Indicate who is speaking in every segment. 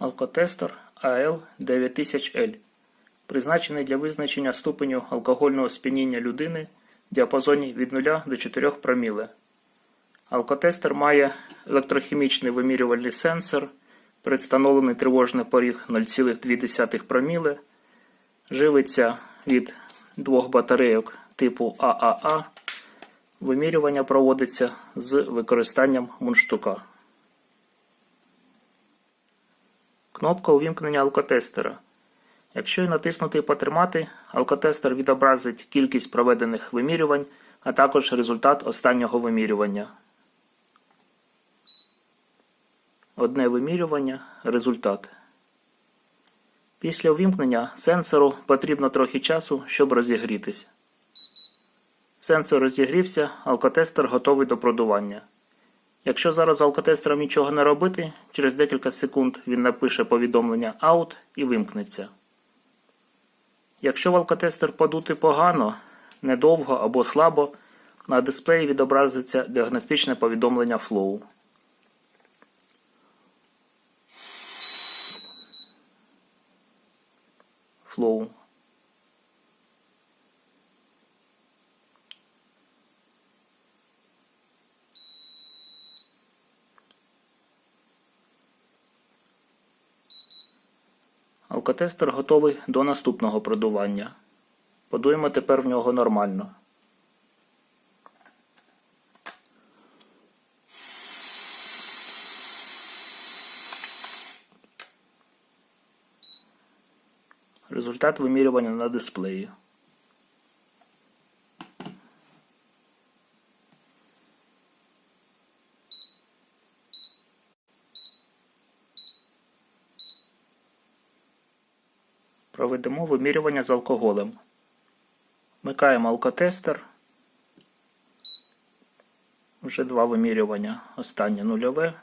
Speaker 1: Алкотестер АЛ9000L, призначений для визначення ступеню алкогольного сп'яніння людини в діапазоні від 0 до 4 проміле. Алкотестер має електрохімічний вимірювальний сенсор, представлений тривожний поріг 0,2 проміле, живиться від двох батарейок типу ААА. Вимірювання проводиться з використанням мундштука. Кнопка увімкнення алкотестера. Якщо її натиснути і потримати, алкотестер відобразить кількість проведених вимірювань, а також результат останнього вимірювання. Одне вимірювання результат. Після увімкнення сенсору потрібно трохи часу, щоб розігрітись. Сенсор розігрівся, алкотестер готовий до продування. Якщо зараз алкотестером нічого не робити, через декілька секунд він напише повідомлення Out і вимкнеться. Якщо в алкотестер подути погано, недовго або слабо, на дисплеї відобразиться діагностичне повідомлення Flow. Flow. Алкотестер готовий до наступного продування. Подуємо тепер в нього нормально. Результат вимірювання на дисплеї. Проведемо вимірювання з алкоголем. Вмикаємо алкотестер. Вже два вимірювання. Останнє нульове.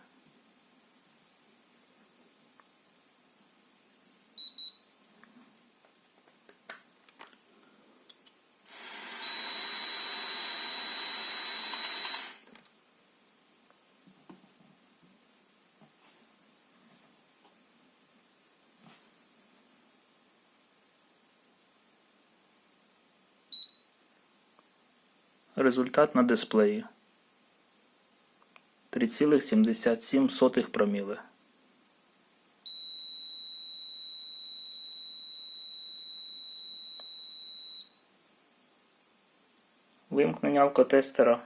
Speaker 1: Результат на дисплеї 3,77 проміле. Вимкнення алкотестера